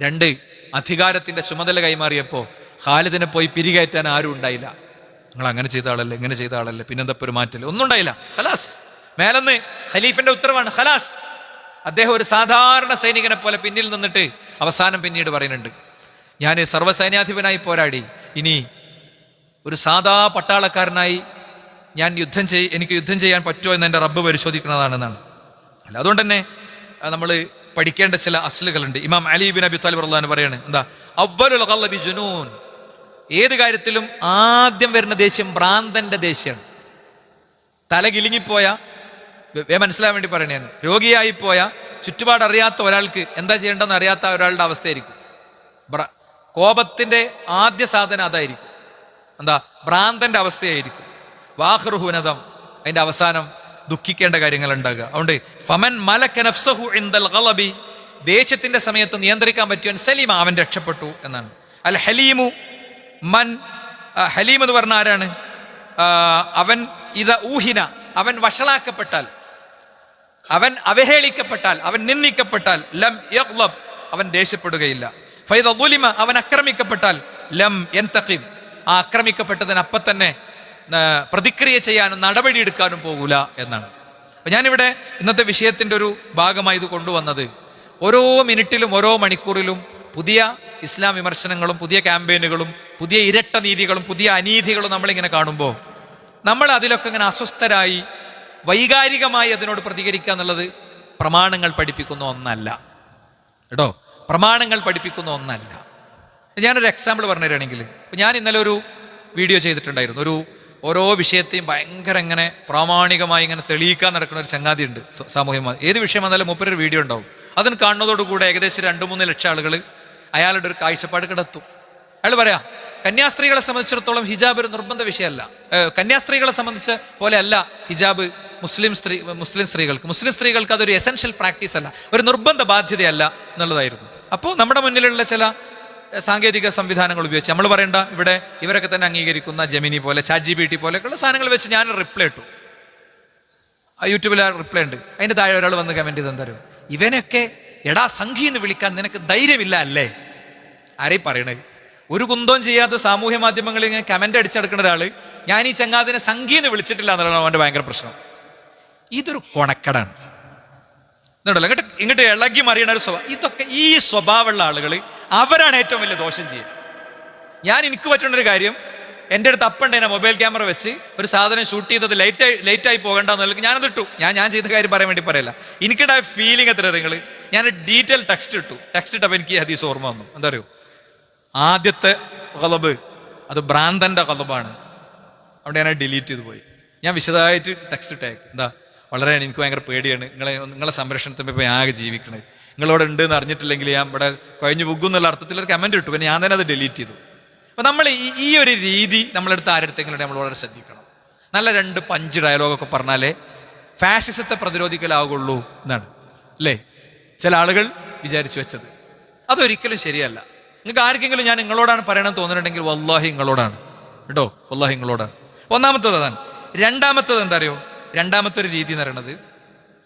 രണ്ട് അധികാരത്തിന്റെ ചുമതല കൈമാറിയപ്പോൾ ഖാലിദിനെ പോയി പിരികയറ്റാൻ ആരും ഉണ്ടായില്ല. നിങ്ങൾ അങ്ങനെ ചെയ്ത ആളല്ലേ ഇങ്ങനെ ചെയ്ത ആളല്ലേ പിന്നെന്താ മാറ്റൽ ഒന്നും ഉണ്ടായില്ല. ഖലാസ്. മേലെന്ന് ഖലീഫിന്റെ ഉത്തരവാണ്. ഖലാസ്. അദ്ദേഹം ഒരു സാധാരണ സൈനികനെ പോലെ പിന്നിൽ നിന്നിട്ട് അവസാനം പിന്നീട് പറയുന്നുണ്ട്. ഞാൻ സർവസൈന്യാധിപനായി പോരാടി. ഇനി ഒരു സാധാ പട്ടാളക്കാരനായി ഞാൻ യുദ്ധം ചെയ് എനിക്ക് യുദ്ധം ചെയ്യാൻ പറ്റുമോ എന്ന് എന്റെ റബ്ബ് പരിശോധിക്കുന്നതാണെന്നാണ്. അല്ല അതുകൊണ്ട് തന്നെ നമ്മൾ പഠിക്കേണ്ട ചില അസ്ലുകളുണ്ട്. ഇമാം അലി ബിൻ അബി താലിബ് റഹ്ലാൻ പറയാണ് എന്താ? അവലുൽ ഗല്ലബി ജുനൂൻ. ഏത് കാര്യത്തിലും ആദ്യം വരുന്ന ദേഷ്യം ഭ്രാന്തന്റെ ദേഷ്യമാണ് തല കിലിങ്ങിപ്പോയ വേ- വേ മനസ്സിലാൻ വേണ്ടി പറയണേ രോഗിയായി പോയ ചുറ്റുപാട് അറിയാത്ത ഒരാൾക്ക് എന്താ ചെയ്യേണ്ടെന്ന് അറിയാത്ത ഒരാളുടെ അവസ്ഥയായിരിക്കും. കോപത്തിന്റെ ആദ്യ സാധനം അതായിരിക്കും. എന്താ? ഭ്രാന്തന്റെ അവസ്ഥയായിരിക്കും. വാഹൃഹുനതം അതിന്റെ അവസാനം ദുഃഖിക്കേണ്ട കാര്യങ്ങൾ ഉണ്ടാകുക. അതുകൊണ്ട് ഫമൻ മലക്ക നഫ്സഹു ഇൻദൽ ഗളബി ദേഷ്യത്തിന്റെ സമയത്ത് നിയന്ത്രിക്കാൻ പറ്റിയവൻ സലീമ അവൻ രക്ഷപ്പെട്ടു എന്നാണ്. അൽ ഹലീമു മൻ ഹലീം എന്ന് പറഞ്ഞ ആരാണ്? അവൻ ഇത് ഊഹിന അവൻ വഷളാക്കപ്പെട്ടാൽ അവൻ അവഹേളിക്കപ്പെട്ടാൽ അവൻ നിന്ദിക്കപ്പെട്ടാൽ ലം യഗ്ലബ് അവൻ ദേഷ്യപ്പെടുകയില്ല. ഫൈദ അവൻ ആക്രമിക്കപ്പെട്ടാൽ ലം യൻതഖിം. ആ ആക്രമിക്കപ്പെട്ടതിന് അപ്പം തന്നെ ആ, പ്രതിക്രിയ ചെയ്യാനും നടപടിയെടുക്കാനും പോകൂല എന്നാണ്. അപ്പൊ ഞാനിവിടെ ഇന്നത്തെ വിഷയത്തിന്റെ ഒരു ഭാഗമായി ഇത് കൊണ്ടുവന്നത്. ഓരോ മിനിറ്റിലും ഓരോ മണിക്കൂറിലും പുതിയ ഇസ്ലാം വിമർശനങ്ങളും പുതിയ ക്യാമ്പയിനുകളും പുതിയ ഇരട്ട നീതികളും പുതിയ അനീതികളും നമ്മളിങ്ങനെ കാണുമ്പോൾ നമ്മൾ അതിലൊക്കെ ഇങ്ങനെ അസ്വസ്ഥരായി വൈകാരികമായി അതിനോട് പ്രതികരിക്കുക എന്നുള്ളത് പ്രമാണങ്ങൾ പഠിപ്പിക്കുന്ന ഒന്നല്ല. കേട്ടോ പ്രമാണങ്ങൾ പഠിപ്പിക്കുന്ന ഒന്നല്ല. ഞാനൊരു എക്സാമ്പിൾ പറഞ്ഞു തരികയാണെങ്കിൽ ഞാൻ ഇന്നലെ ഒരു വീഡിയോ ചെയ്തിട്ടുണ്ടായിരുന്നു. ഒരു ഓരോ വിഷയത്തെയും ഭയങ്കര ഇങ്ങനെ പ്രാമാണികമായി ഇങ്ങനെ തെളിയിക്കാൻ നടക്കുന്ന ഒരു ചങ്ങാതി ഉണ്ട് സാമൂഹ്യ മാധ്യമം ഏത് വിഷയം വന്നാലും മുപ്പരൊരു വീഡിയോ ഉണ്ടാവും. അതിന് കാണുന്നതോടുകൂടെ ഏകദേശം രണ്ട് മൂന്ന് ലക്ഷം ആളുകൾ അയാളുടെ ഒരു കാഴ്ചപ്പാട് കിടത്തും അയാൾ പറയാ കന്യാസ്ത്രീകളെ സംബന്ധിച്ചിടത്തോളം ഹിജാബ് ഒരു നിർബന്ധ വിഷയമല്ല. കന്യാസ്ത്രീകളെ സംബന്ധിച്ച പോലെ അല്ല ഹിജാബ് മുസ്ലിം സ്ത്രീ മുസ്ലിം സ്ത്രീകൾക്ക്. മുസ്ലിം സ്ത്രീകൾക്ക് അതൊരു എസെൻഷ്യൽ പ്രാക്ടീസ് അല്ല. ഒരു നിർബന്ധ ബാധ്യതയല്ല എന്നുള്ളതായിരുന്നു. അപ്പോൾ നമ്മുടെ മുന്നിലുള്ള ചില സാങ്കേതിക സംവിധാനങ്ങൾ ഉപയോഗിച്ച്. നമ്മൾ പറയണ്ട ഇവിടെ ഇവരൊക്കെ തന്നെ അംഗീകരിക്കുന്ന ജമിനി പോലെ ചാറ്റ് ജി ബി ടി പോലെയൊക്കെയുള്ള സാധനങ്ങൾ വെച്ച് ഞാൻ റിപ്ലൈ ഇട്ടു. യൂട്യൂബിൽ റിപ്ലൈ ഉണ്ട്. അതിന്റെ താഴെ ഒരാൾ വന്ന് കമന്റ് ചെയ്ത് തരും ഇവനൊക്കെ എടാ സംഘി എന്ന് വിളിക്കാൻ നിനക്ക് ധൈര്യമില്ല അല്ലേ? ആരെയും പറയണേ? ഒരു കുന്തവും ചെയ്യാത്ത സാമൂഹ്യ മാധ്യമങ്ങളിൽ ഇങ്ങനെ കമന്റ് അടിച്ചെടുക്കുന്ന ഒരാൾ ഞാൻ ഈ ചങ്ങാതിനെ സംഘി എന്ന് വിളിച്ചിട്ടില്ല എന്നുള്ളതാണ് അവന്റെ ഭയങ്കര പ്രശ്നം. ഇതൊരു കൊണക്കടാണ്. എന്നുണ്ടല്ലോ ഇങ്ങോട്ട് ഇങ്ങോട്ട് ഇളകി മറിയണ ഒരു സ്വഭാവം ഇതൊക്കെ ഈ സ്വഭാവമുള്ള ആളുകൾ അവരാണ് ഏറ്റവും വലിയ ദോഷം ചെയ്യുക ഞാൻ എനിക്ക് പറ്റുന്ന ഒരു കാര്യം എന്റെ അടുത്ത് അപ്പുണ്ട് മൊബൈൽ ക്യാമറ വെച്ച് ഒരു സാധനം ഷൂട്ട് ചെയ്തത് ലൈറ്റ് ആയി ലേറ്റ് ആയി പോകണ്ട എന്നുള്ളത് ഞാനത് ഇട്ടു. ഞാൻ ഞാൻ ചെയ്ത കാര്യം പറയാൻ വേണ്ടി പറയില്ല. എനിക്കുണ്ടായ ഫീലിംഗ് എത്ര നിങ്ങൾ ഞാൻ ഡീറ്റെയിൽ ടെക്സ്റ്റ് ഇട്ടു. ടെക്സ്റ്റ് ഇട്ടപ്പോൾ എനിക്ക് ഹദീസ് ഓർമ്മ വന്നു. എന്താ അറിയോ? ആദ്യത്തെ കലബ് അത് ഭ്രാന്തന്റെ കലബാണ് അവിടെ ഞാൻ ഡിലീറ്റ് ചെയ്ത് പോയി. ഞാൻ വിശദമായിട്ട് ടെക്സ്റ്റ് ഇട്ടേക്ക്. എന്താ? വളരെ എനിക്ക് ഭയങ്കര പേടിയാണ്. നിങ്ങളെ നിങ്ങളെ സംരക്ഷണത്തിന് ഇപ്പോൾ ആകെ ജീവിക്കണത്. നിങ്ങളവിടെ ഉണ്ട് എന്ന് അറിഞ്ഞിട്ടില്ലെങ്കിൽ ഞാൻ ഇവിടെ കഴിഞ്ഞു പോകും എന്നുള്ള അർത്ഥത്തിൽ ഒരു കമന്റ് ഇട്ടു. പിന്നെ ഞാൻ തന്നെ അത് ഡിലീറ്റ് ചെയ്തു. അപ്പം നമ്മൾ ഈ ഒരു രീതി നമ്മളെടുത്ത് ആരെടുത്തെങ്കിലും നമ്മൾ വളരെ ശ്രദ്ധിക്കണം. നല്ല രണ്ട് പഞ്ച് ഡയലോഗൊക്കെ പറഞ്ഞാലേ ഫാഷിസത്തെ പ്രതിരോധിക്കലാവുള്ളൂ എന്നാണ്. അല്ലേ? ചില ആളുകൾ വിചാരിച്ചു വെച്ചത്. അതൊരിക്കലും ശരിയല്ല. നിങ്ങൾക്ക് ആർക്കെങ്കിലും ഞാൻ നിങ്ങളോടാണ് പറയണമെന്ന് തോന്നുന്നുണ്ടെങ്കിൽ വല്ലാഹി നിങ്ങളോടാണ്. കേട്ടോ? വല്ലാഹി നിങ്ങളോടാണ്. ഒന്നാമത്തത് അതാണ്. രണ്ടാമത്തത് എന്താ അറിയോ? രണ്ടാമത്തെ ഒരു രീതി എന്ന് പറയുന്നത്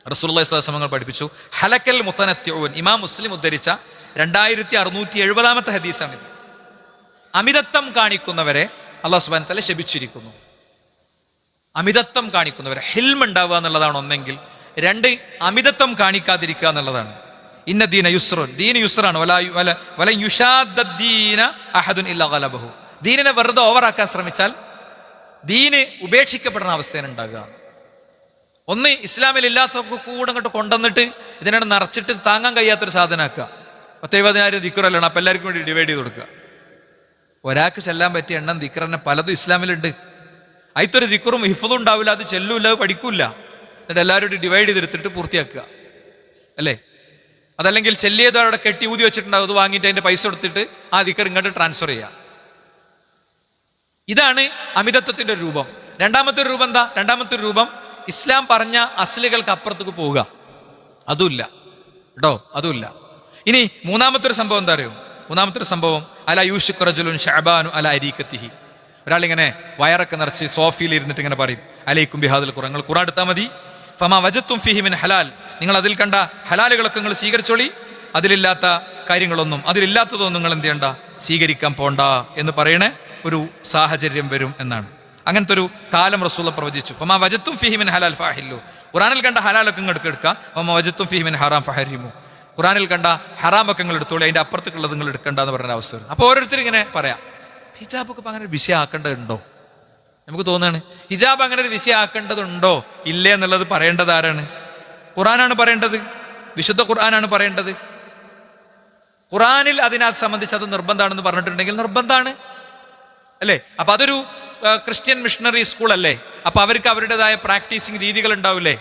വസല്ലം പഠിപ്പിച്ചു. ഹലക്കൽ മുത്തനത്യൂൻ ഇമാം മുസ്ലിം ഉദ്ധരിച്ച രണ്ടായിരത്തി അറുന്നൂറ്റി എഴുപതാമത്തെ ഹദീസാണിത്. അമിതത്വം കാണിക്കുന്നവരെ അള്ളാഹു സുബാൻ തല ശപിച്ചിരിക്കുന്നു. അമിതത്വം കാണിക്കുന്നവരെ ഹിൽം ഉണ്ടാവുക എന്നുള്ളതാണ് ഒന്നെങ്കിൽ രണ്ട് അമിതത്വം കാണിക്കാതിരിക്കുക എന്നുള്ളതാണ്. ഇന്ന ദീന യുസ്റുൻ. ദീന യുഷാദ്ദീന അഹദുൻ ദീനിനെ വെറുതെ ഓവറാക്കാൻ ശ്രമിച്ചാൽ ദീന് ഉപേക്ഷിക്കപ്പെടുന്ന അവസ്ഥയാണ് ഉണ്ടാകുക ഒന്ന് ഇസ്ലാമിൽ ഇല്ലാത്തവർക്ക് കൂടെ അങ്ങോട്ട് കൊണ്ടുവന്നിട്ട് ഇതിനാണ് നിറച്ചിട്ട് താങ്ങാൻ കഴിയാത്തൊരു സാധനമാക്കുക പത്തെഴുപതിനായിരം ദിക്കുറല്ലാണ് അപ്പം എല്ലാവർക്കും വേണ്ടി ഡിവൈഡ് ചെയ്ത് കൊടുക്കുക. ഒരാൾക്ക് ചെല്ലാൻ പറ്റിയ എണ്ണം ദിക്കറിനെ പലതും ഇസ്ലാമിലുണ്ട്. അതിത്തൊരു ദിക്കറും ഹിഫതും ഉണ്ടാവില്ല. അത് ചെല്ലൂല്ല അത് പഠിക്കൂല എന്നിട്ട് എല്ലാവരും ഡിവൈഡ് ചെയ്തെടുത്തിട്ട് പൂർത്തിയാക്കുക. അല്ലേ? അതല്ലെങ്കിൽ ചെല്ലിയത് അവിടെ കെട്ടി ഊതി വെച്ചിട്ടുണ്ടാവും. അത് വാങ്ങിയിട്ട് അതിന്റെ പൈസ കൊടുത്തിട്ട് ആ ദിക്കർ ഇങ്ങോട്ട് ട്രാൻസ്ഫർ ചെയ്യുക. ഇതാണ് അമിതത്വത്തിന്റെ രൂപം. രണ്ടാമത്തെ ഒരു രൂപം എന്താ? രണ്ടാമത്തെ ഒരു രൂപം ഇസ്ലാം പറഞ്ഞ അസ്ലുകൾക്ക് അപ്പുറത്തേക്ക് പോവുക. അതുമില്ല. കേട്ടോ? അതുമില്ല. ഇനി മൂന്നാമത്തെ ഒരു സംഭവം എന്താ അറിയോ? മൂന്നാമത്തെ ഒരു സംഭവം അല യൂഷിഖ് റജുലുൻ ഷഅബാനു അല അരീക്കത്തിഹി ഒരാളിങ്ങനെ വയറൊക്കെ നിറച്ച് സോഫിയിൽ ഇരുന്നിട്ട് ഇങ്ങനെ പറയും അലൈക്കും ബിഹാദിൽ നിങ്ങൾ ഖുറാൻ എടുത്താൽ മതി. ഫമാ വജത്തും ഫിഹിമിൻ ഹലാൽ. നിങ്ങൾ അതിൽ കണ്ട ഹലാലുകളൊക്കെ നിങ്ങൾ സ്വീകരിച്ചോളി. അതിലില്ലാത്ത കാര്യങ്ങളൊന്നും അതിലില്ലാത്തതൊന്നും നിങ്ങൾ എന്ത് ചെയ്യണ്ട? സ്വീകരിക്കാൻ പോണ്ട എന്ന് പറയണേ ഒരു സാഹചര്യം വരും എന്നാണ്. അങ്ങനത്തെ ഒരു കാലം റസൂല പ്രവചിച്ചു. ഫമാ വജത്തും ഫിഹിമിൻ ഹലാൽ ഫാഹില്ലു. ഖുറാനിൽ കണ്ട ഹലാലൊക്കെ ഇങ്ങോട്ട് എടുക്കുക. ഫമാ വജത്തും ഫിഹിമിൻ ഹറാം ഫഹരിമു. ഖുറാനിൽ കണ്ട ഹറാമൊക്കെ നിങ്ങൾ എടുത്തോളൂ അതിന്റെ അപ്പുറത്തേക്കുള്ളത് നിങ്ങൾ എടുക്കണ്ട എന്ന് പറയുന്ന അവസരം. അപ്പോൾ ഓരോരുത്തർ ഇങ്ങനെ പറയാം. ഹിജാബൊക്കെ അങ്ങനെ ഒരു വിഷയമാക്കേണ്ടതുണ്ടോ? നമുക്ക് തോന്നുകയാണ് ഹിജാബ് അങ്ങനെ ഒരു വിഷയമാക്കേണ്ടതുണ്ടോ? ഇല്ലേ എന്നുള്ളത് പറയേണ്ടത് ആരാണ്? ഖുറാനാണ് പറയേണ്ടത്. വിശുദ്ധ ഖുർആനാണ് പറയേണ്ടത്. ഖുറാനിൽ അതിനെ സംബന്ധിച്ച് അത് നിർബന്ധമാണെന്ന് പറഞ്ഞിട്ടുണ്ടെങ്കിൽ നിർബന്ധമാണ്. അല്ലേ? അപ്പൊ അതൊരു ക്രിസ്ത്യൻ മിഷണറി സ്കൂളല്ലേ അപ്പൊ അവർക്ക് അവരുടേതായ പ്രാക്ടീസിങ് രീതികൾ ഉണ്ടാവില്ലേ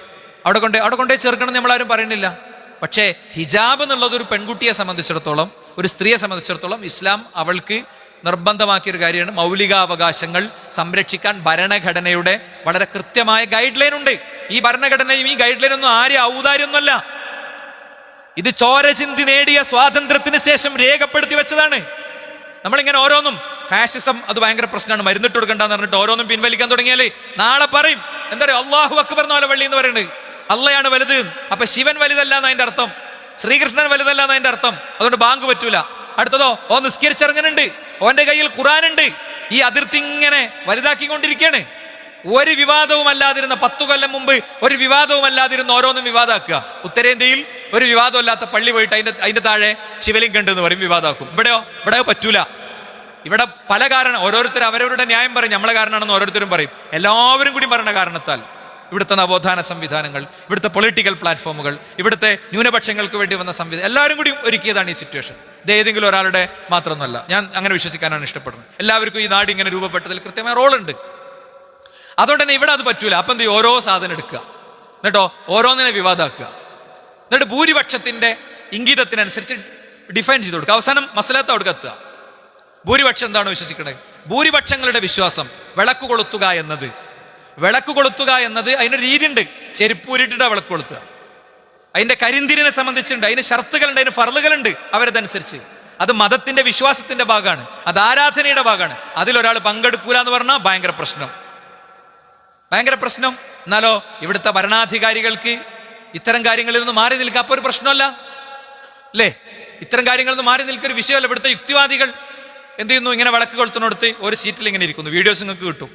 അവിടെ കൊണ്ട് അവിടെ കൊണ്ടേ ചേർക്കണം നമ്മൾ ആരും പറയുന്നില്ല. പക്ഷേ ഹിജാബ് എന്നുള്ളത് ഒരു പെൺകുട്ടിയെ സംബന്ധിച്ചിടത്തോളം ഒരു സ്ത്രീയെ സംബന്ധിച്ചിടത്തോളം ഇസ്ലാം അവൾക്ക് നിർബന്ധമാക്കിയൊരു കാര്യമാണ്. മൗലികാവകാശങ്ങൾ സംരക്ഷിക്കാൻ ഭരണഘടനയുടെ വളരെ കൃത്യമായ ഗൈഡ് ലൈൻ ഉണ്ട്. ഈ ഭരണഘടനയും ഈ ഗൈഡ് ലൈൻ ഒന്നും ആരും ഔദാര്യമൊന്നുമല്ല. ഇത് ചോര ചിന്തി നേടിയ സ്വാതന്ത്ര്യത്തിന് ശേഷം രേഖപ്പെടുത്തി വെച്ചതാണ്. നമ്മളിങ്ങനെ ഓരോന്നും ഫാഷിസം അത് ഭയങ്കര പ്രശ്നമാണ്. മരുന്നിട്ട് കൊടുക്കണ്ടെന്ന് പറഞ്ഞിട്ട് ഓരോന്നും പിൻവലിക്കാൻ തുടങ്ങിയാൽ നാളെ പറയും. എന്താ പറയുക അള്ളാഹു അക്ബർ നാളെ വള്ളി എന്ന് പറയുന്നത് അള്ളയാണ് വലുത്. അപ്പൊ ശിവൻ വലുതല്ല എന്ന് അതിന്റെ അർത്ഥം. ശ്രീകൃഷ്ണൻ വലുതല്ല എന്ന് അതിന്റെ അർത്ഥം. അതുകൊണ്ട് ബാങ്ക് പറ്റൂല. അടുത്തതോ ഓ നിസ്കരിച്ചിറങ്ങനുണ്ട്. ഓന്റെ കയ്യിൽ ഖുറാനുണ്ട്. ഈ അതിർത്തി ഇങ്ങനെ വലുതാക്കിക്കൊണ്ടിരിക്കുകയാണ് ഒരു വിവാദവും അല്ലാതിരുന്ന പത്തു കൊല്ലം മുമ്പ് ഒരു വിവാദവും അല്ലാതിരുന്ന ഓരോന്നും വിവാദമാക്കുക ഉത്തരേന്ത്യയിൽ ഒരു വിവാദമല്ലാത്ത പള്ളി പോയിട്ട് അതിന്റെ അതിന്റെ താഴെ ശിവലിംഗം എന്ന് പറയും വിവാദമാക്കും. ഇവിടെയോ? ഇവിടെയോ പറ്റൂല. ഇവിടെ പല കാരണം ഓരോരുത്തർ അവരവരുടെ ന്യായം പറയും നമ്മളെ കാരണമാണെന്ന് ഓരോരുത്തരും പറയും. എല്ലാവരും കൂടി പറയുന്ന കാരണത്താൽ. ഇവിടുത്തെ നവോത്ഥാന സംവിധാനങ്ങൾ ഇവിടുത്തെ പൊളിറ്റിക്കൽ പ്ലാറ്റ്ഫോമുകൾ ഇവിടുത്തെ ന്യൂനപക്ഷങ്ങൾക്ക് വേണ്ടി വന്ന സംവിധാനം എല്ലാവരും കൂടി ഒരുക്കിയതാണ് ഈ സിറ്റുവേഷൻ ഇത് ഏതെങ്കിലും ഒരാളുടെ മാത്രമൊന്നുമല്ല. ഞാൻ അങ്ങനെ വിശ്വസിക്കാനാണ് ഇഷ്ടപ്പെടുന്നത്. എല്ലാവർക്കും ഈ നാട് ഇങ്ങനെ രൂപപ്പെട്ടതിൽ കൃത്യമായ റോളുണ്ട്. അതുകൊണ്ട് തന്നെ ഇവിടെ അത് പറ്റൂല. അപ്പം എന്ത് ഓരോ സാധനം എടുക്കുക. എന്നിട്ടോ ഓരോന്നിനെ വിവാദമാക്കുക എന്നിട്ട് ഭൂരിപക്ഷത്തിന്റെ ഇംഗിതത്തിനനുസരിച്ച് ഡിഫൈൻ ചെയ്ത് കൊടുക്കുക. അവസാനം മസലാത്ത എത്തുക. ഭൂരിപക്ഷം എന്താണ് വിശ്വസിക്കുന്നത് ഭൂരിപക്ഷങ്ങളുടെ വിശ്വാസം വിളക്ക് കൊളുത്തുക എന്നത്. വിളക്ക് കൊളുത്തുക എന്നത് അതിനൊരു രീതിയുണ്ട്. ചെരുപ്പൂരിട്ടിട്ട് വിളക്ക് കൊളുത്തുക. അതിന്റെ കരിന്തിരിനെ സംബന്ധിച്ചുണ്ട് അതിന് ഷർത്തുകളുണ്ട് അതിന് ഫറലുകളുണ്ട് അവരതനുസരിച്ച്. അത് മതത്തിന്റെ വിശ്വാസത്തിന്റെ ഭാഗമാണ്. അത് ആരാധനയുടെ ഭാഗമാണ്. അതിലൊരാൾ പങ്കെടുക്കൂല എന്ന് പറഞ്ഞാൽ ഭയങ്കര പ്രശ്നം. ഭയങ്കര പ്രശ്നം. എന്നാലോ ഇവിടുത്തെ ഭരണാധികാരികൾക്ക് ഇത്തരം കാര്യങ്ങളിൽ നിന്ന് മാറി നിൽക്കുക അപ്പൊ ഒരു പ്രശ്നമല്ല? അല്ലേ? ഇത്തരം കാര്യങ്ങളിൽ നിന്ന് മാറി നിൽക്കൊരു വിഷയമല്ല. ഇവിടുത്തെ യുക്തിവാദികൾ എന്ത് ചെയ്യുന്നു? ഇങ്ങനെ വിളക്ക് കൊളുത്തിനടുത്ത് ഒരു സീറ്റിൽ ഇങ്ങനെ ഇരിക്കുന്നു. വീഡിയോസ് നിങ്ങൾക്ക് കിട്ടും.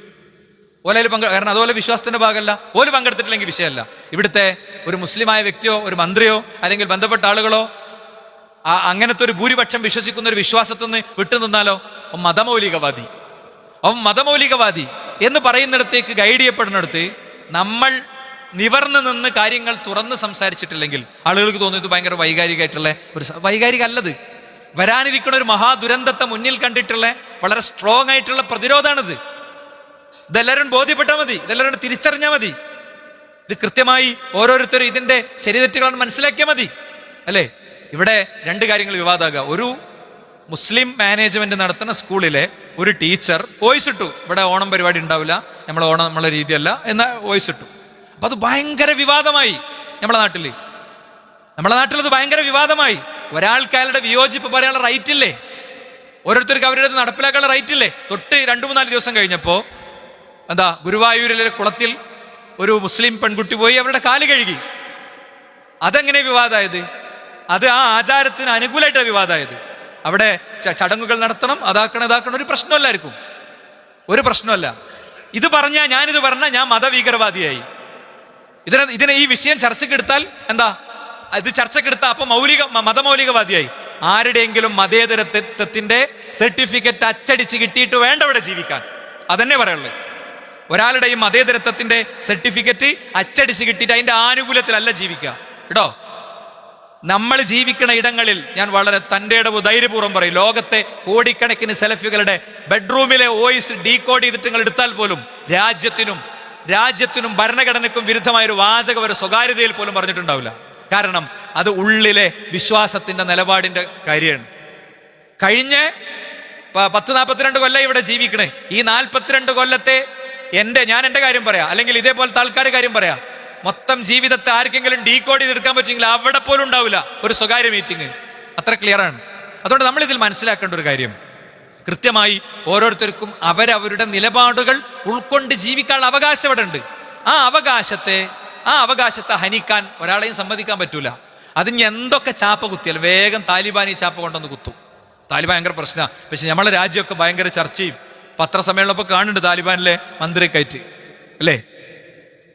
ഓലയിൽ പങ്കെ കാരണം അതുപോലെ വിശ്വാസത്തിന്റെ ഭാഗമല്ല. ഓൽ പങ്കെടുത്തിട്ടില്ലെങ്കിൽ വിഷയമല്ല. ഇവിടുത്തെ ഒരു മുസ്ലിമായ വ്യക്തിയോ ഒരു മന്ത്രിയോ അല്ലെങ്കിൽ ബന്ധപ്പെട്ട ആളുകളോ ആ അങ്ങനത്തെ ഒരു ഭൂരിപക്ഷം വിശ്വസിക്കുന്ന ഒരു വിശ്വാസത്തിൽ നിന്ന് വിട്ടുനിന്നാലോ അവൻ മതമൗലികവാദി. അവൻ മതമൗലികവാദി എന്ന് പറയുന്നിടത്തേക്ക് ഗൈഡ് ചെയ്യപ്പെടുന്നിടത്ത് നമ്മൾ നിവർന്നു നിന്ന് കാര്യങ്ങൾ തുറന്ന് സംസാരിച്ചിട്ടില്ലെങ്കിൽ ആളുകൾക്ക് തോന്നുന്നത് ഭയങ്കര വൈകാരികമായിട്ടുള്ള ഒരു വൈകാരിക അല്ലത് വരാനിരിക്കുന്ന ഒരു മഹാദുരന്തത്തെ മുന്നിൽ കണ്ടിട്ടുള്ള വളരെ സ്ട്രോങ് ആയിട്ടുള്ള പ്രതിരോധമാണിത്. ഇതെല്ലാവരും ബോധ്യപ്പെട്ടാൽ മതി. ഇതെല്ലാവരും തിരിച്ചറിഞ്ഞാൽ മതി. ഇത് കൃത്യമായി ഓരോരുത്തരും ഇതിന്റെ ശരിതെറ്റുകളാണ് മനസ്സിലാക്കിയാൽ മതി. അല്ലേ? ഇവിടെ രണ്ട് കാര്യങ്ങൾ വിവാദമാകുക. ഒരു മുസ്ലിം മാനേജ്മെന്റ് നടത്തുന്ന സ്കൂളിലെ ഒരു ടീച്ചർ വോയിസ് ഇട്ടു. ഇവിടെ ഓണം പരിപാടി ഉണ്ടാവില്ല. നമ്മൾ ഓണം നമ്മളെ രീതിയല്ല എന്ന വോയിസ് ഇട്ടു. അപ്പൊ അത് ഭയങ്കര വിവാദമായി നമ്മളെ നാട്ടിൽ. നമ്മളെ നാട്ടിൽ അത് ഭയങ്കര വിവാദമായി. ഒരാൾക്ക് അയാളുടെ വിയോജിപ്പ് പറയാനുള്ള റൈറ്റ് ഇല്ലേ ഓരോരുത്തർക്ക് അവരുടെ നടപ്പിലാക്കാനുള്ള റൈറ്റ് ഇല്ലേ തൊട്ട് രണ്ടു മൂന്നാൽ ദിവസം കഴിഞ്ഞപ്പോ എന്താ ഗുരുവായൂരിലെ കുളത്തിൽ ഒരു മുസ്ലിം പെൺകുട്ടി പോയി അവരുടെ കാൽ കഴുകി. അതെങ്ങനെ വിവാദമായത്? അത് ആ ആചാരത്തിന് അനുകൂലമായിട്ടാണ് വിവാദമായത്. അവിടെ ചടങ്ങുകൾ നടത്തണം അതാക്കണം ഇതാക്കണം ഒരു പ്രശ്നമല്ലായിരിക്കും ഒരു പ്രശ്നമല്ല. ഇത് പറഞ്ഞാൽ ഞാനിത് പറഞ്ഞാൽ ഞാൻ മതഭീകരവാദിയായി. ഇതിനെ ഇതിനെ ഈ വിഷയം ചർച്ചയ്ക്ക് എടുത്താൽ എന്താ ഇത് ചർച്ചക്കെടുത്ത അപ്പൊ മൗലിക മതമൗലികവാദിയായി. ആരുടെയെങ്കിലും മതേതരത്വത്തിന്റെ സർട്ടിഫിക്കറ്റ് അച്ചടിച്ച് കിട്ടിയിട്ട് വേണ്ട ഇവിടെ ജീവിക്കാൻ. അതന്നെ പറയുള്ളൂ. ഒരാളുടെയും മതേതരത്വത്തിന്റെ സർട്ടിഫിക്കറ്റ് അച്ചടിച്ച് കിട്ടിയിട്ട് അതിന്റെ ആനുകൂല്യത്തിലല്ല ജീവിക്കുക. കേട്ടോ? നമ്മൾ ജീവിക്കുന്ന ഇടങ്ങളിൽ ഞാൻ വളരെ തന്റെ ഇടവ് ധൈര്യപൂർവം പറയും ലോകത്തെ കോടിക്കണക്കിന് സെലഫികളുടെ ബെഡ്റൂമിലെ വോയിസ് ഡീകോഡ് ചെയ്തിട്ട് നിങ്ങൾ എടുത്താൽ പോലും രാജ്യത്തിനും രാജ്യത്തിനും ഭരണഘടനയ്ക്കും വിരുദ്ധമായ ഒരു വാചകം ഒരു സ്വകാര്യതയിൽ പോലും പറഞ്ഞിട്ടുണ്ടാവില്ല. കാരണം അത് ഉള്ളിലെ വിശ്വാസത്തിന്റെ നിലപാടിന്റെ കാര്യമാണ്. കഴിഞ്ഞ് പത്ത് നാൽപ്പത്തിരണ്ട് കൊല്ലം ഇവിടെ ജീവിക്കണേ. ഈ നാൽപ്പത്തിരണ്ട് കൊല്ലത്തെ എന്റെ ഞാൻ എന്റെ കാര്യം പറയാം. അല്ലെങ്കിൽ ഇതേപോലത്തെ ആൾക്കാർ കാര്യം പറയാം. മൊത്തം ജീവിതത്തെ ആർക്കെങ്കിലും ഡീകോഡ് ചെയ്തെടുക്കാൻ പറ്റുമെങ്കിൽ അവിടെ പോലും ഉണ്ടാവില്ല ഒരു സ്വകാര്യ മീറ്റിംഗ്. അത്ര ക്ലിയർ ആണ്. അതുകൊണ്ട് നമ്മൾ ഇതിൽ മനസ്സിലാക്കേണ്ട ഒരു കാര്യം. കൃത്യമായി ഓരോരുത്തർക്കും അവരവരുടെ നിലപാടുകൾ ഉൾക്കൊണ്ട് ജീവിക്കാനുള്ള അവകാശം ഇവിടെ ഉണ്ട് ആ അവകാശത്തെ ആ അവകാശത്തെ ഹനിക്കാൻ ഒരാളെയും സമ്മതിക്കാൻ പറ്റൂല. അതിന് എന്തൊക്കെ ചാപ്പ കുത്തിയാൽ വേഗം താലിബാൻ ഈ ചാപ്പ കൊണ്ടൊന്ന് കുത്തും. താലിബാൻ ഭയങ്കര പ്രശ്നമാണ് പക്ഷെ നമ്മളെ രാജ്യമൊക്കെ ഭയങ്കര ചർച്ചയും പത്രസമ്മേളനമൊക്കെ കാണുന്നുണ്ട് താലിബാനിലെ മന്ത്രി കയറ്റി അല്ലേ?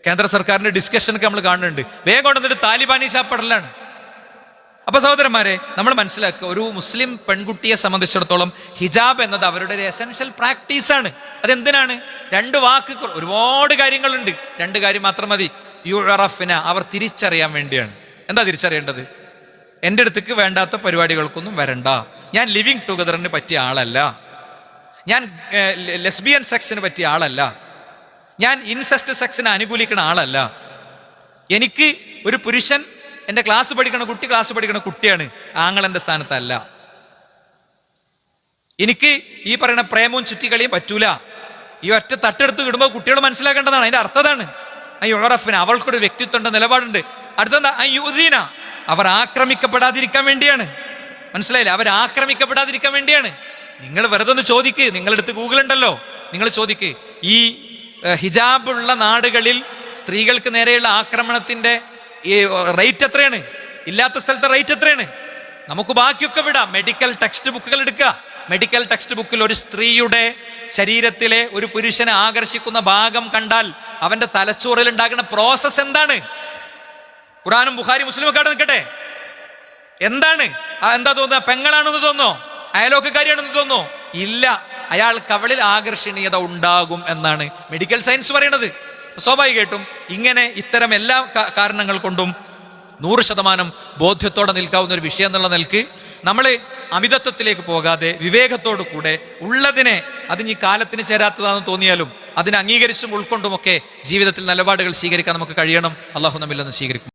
കേന്ദ്ര സർക്കാരിന്റെ ഡിസ്കഷനൊക്കെ നമ്മൾ കാണുന്നുണ്ട്. വേഗം കൊണ്ടുവന്നിട്ട് താലിബാനി ചാപ്പടലാണ് അപ്പൊ സഹോദരന്മാരെ നമ്മൾ മനസ്സിലാക്കുക ഒരു മുസ്ലിം പെൺകുട്ടിയെ സംബന്ധിച്ചിടത്തോളം ഹിജാബ് എന്നത് അവരുടെ ഒരു എസെൻഷ്യൽ പ്രാക്ടീസാണ് അതെന്തിനാണ്? രണ്ട് വാക്ക് ഒരുപാട് കാര്യങ്ങളുണ്ട്. രണ്ട് കാര്യം മാത്രം മതി. യുറഫിന അവർ തിരിച്ചറിയാൻ വേണ്ടിയാണ്. എന്താ തിരിച്ചറിയേണ്ടത്? എന്റെ അടുത്തേക്ക് വേണ്ടാത്ത പരിപാടികൾക്കൊന്നും വരണ്ട. ഞാൻ ലിവിങ് ടുഗദറിന് പറ്റിയ ആളല്ല. ഞാൻ ലെസ്ബിയൻ സെക്സിന് പറ്റിയ ആളല്ല. ഞാൻ ഇൻസെസ്റ്റ് സെക്സിനെ അനുകൂലിക്കുന്ന ആളല്ല. എനിക്ക് ഒരു പുരുഷൻ എന്റെ ക്ലാസ് പഠിക്കണ കുട്ടി ക്ലാസ് പഠിക്കണ കുട്ടിയാണ്. ആങ്ങളന്റെ സ്ഥാനത്തല്ല. എനിക്ക് ഈ പറയുന്ന പ്രേമവും ചുറ്റിക്കളിയും പറ്റൂല. ഈ ഒറ്റ തട്ടെടുത്ത് കിടുമ്പോൾ കുട്ടികൾ മനസ്സിലാക്കേണ്ടതാണ്. അതിന്റെ അർത്ഥതാണ്. ആ അവൾക്കൊരു ഉണ്ട് നിലപാടുണ്ട്. അടുത്തെന്താ? ആ അവർ ആക്രമിക്കപ്പെടാതിരിക്കാൻ വേണ്ടിയാണ്. മനസ്സിലായില്ലേ? അവർ ആക്രമിക്കപ്പെടാതിരിക്കാൻ വേണ്ടിയാണ്. നിങ്ങൾ വെറുതെ ഒന്ന് ചോദിക്ക്. നിങ്ങളുടെ അടുത്ത് ഗൂഗിൾ ഉണ്ടല്ലോ. നിങ്ങൾ ചോദിക്ക്. ഈ ഹിജാബുള്ള നാടുകളിൽ സ്ത്രീകൾക്ക് നേരെയുള്ള ആക്രമണത്തിന്റെ ഈ റേറ്റ് എത്രയാണ്? ഇല്ലാത്ത സ്ഥലത്തെ റേറ്റ് എത്രയാണ്? നമുക്ക് ബാക്കിയൊക്കെ വിടാം. മെഡിക്കൽ ടെക്സ്റ്റ് ബുക്കുകൾ എടുക്കുക. മെഡിക്കൽ ടെക്സ്റ്റ് ബുക്കിൽ ഒരു സ്ത്രീയുടെ ശരീരത്തിലെ ഒരു പുരുഷനെ ആകർഷിക്കുന്ന ഭാഗം കണ്ടാൽ അവന്റെ തലച്ചോറിൽ ഉണ്ടാകുന്ന പ്രോസസ് എന്താണ്? ഖുറാനും ബുഖാരി മുസ്ലിം ഒക്കെ നിൽക്കട്ടെ. എന്താണ്? എന്താ തോന്നുക പെങ്ങളാണെന്ന് തോന്നോ അയലോക്കാരിയാണെന്ന് തോന്നോ ഇല്ല. അയാൾക്ക് അവളിൽ ആകർഷണീയത ഉണ്ടാകും എന്നാണ് മെഡിക്കൽ സയൻസ് പറയണത്. സ്വാഭാവികമായിട്ടും ഇങ്ങനെ ഇത്തരം എല്ലാ കാരണങ്ങൾ കൊണ്ടും നൂറ് ശതമാനം ബോധ്യത്തോടെ നിൽക്കാവുന്ന ഒരു വിഷയം എന്നുള്ള നിലയ്ക്ക് നമ്മൾ അമിതത്വത്തിലേക്ക് പോകാതെ വിവേകത്തോടു കൂടെ ഉള്ളതിനെ അതിന് ഈ കാലത്തിന് ചേരാത്തതാണെന്ന് തോന്നിയാലും അതിനെ അംഗീകരിച്ചും ഉൾക്കൊണ്ടുമൊക്കെ ജീവിതത്തിൽ നിലപാടുകൾ സ്വീകരിക്കാൻ നമുക്ക് കഴിയണം. അള്ളാഹു നമ്മിൽ നിന്ന് സ്വീകരിക്കും.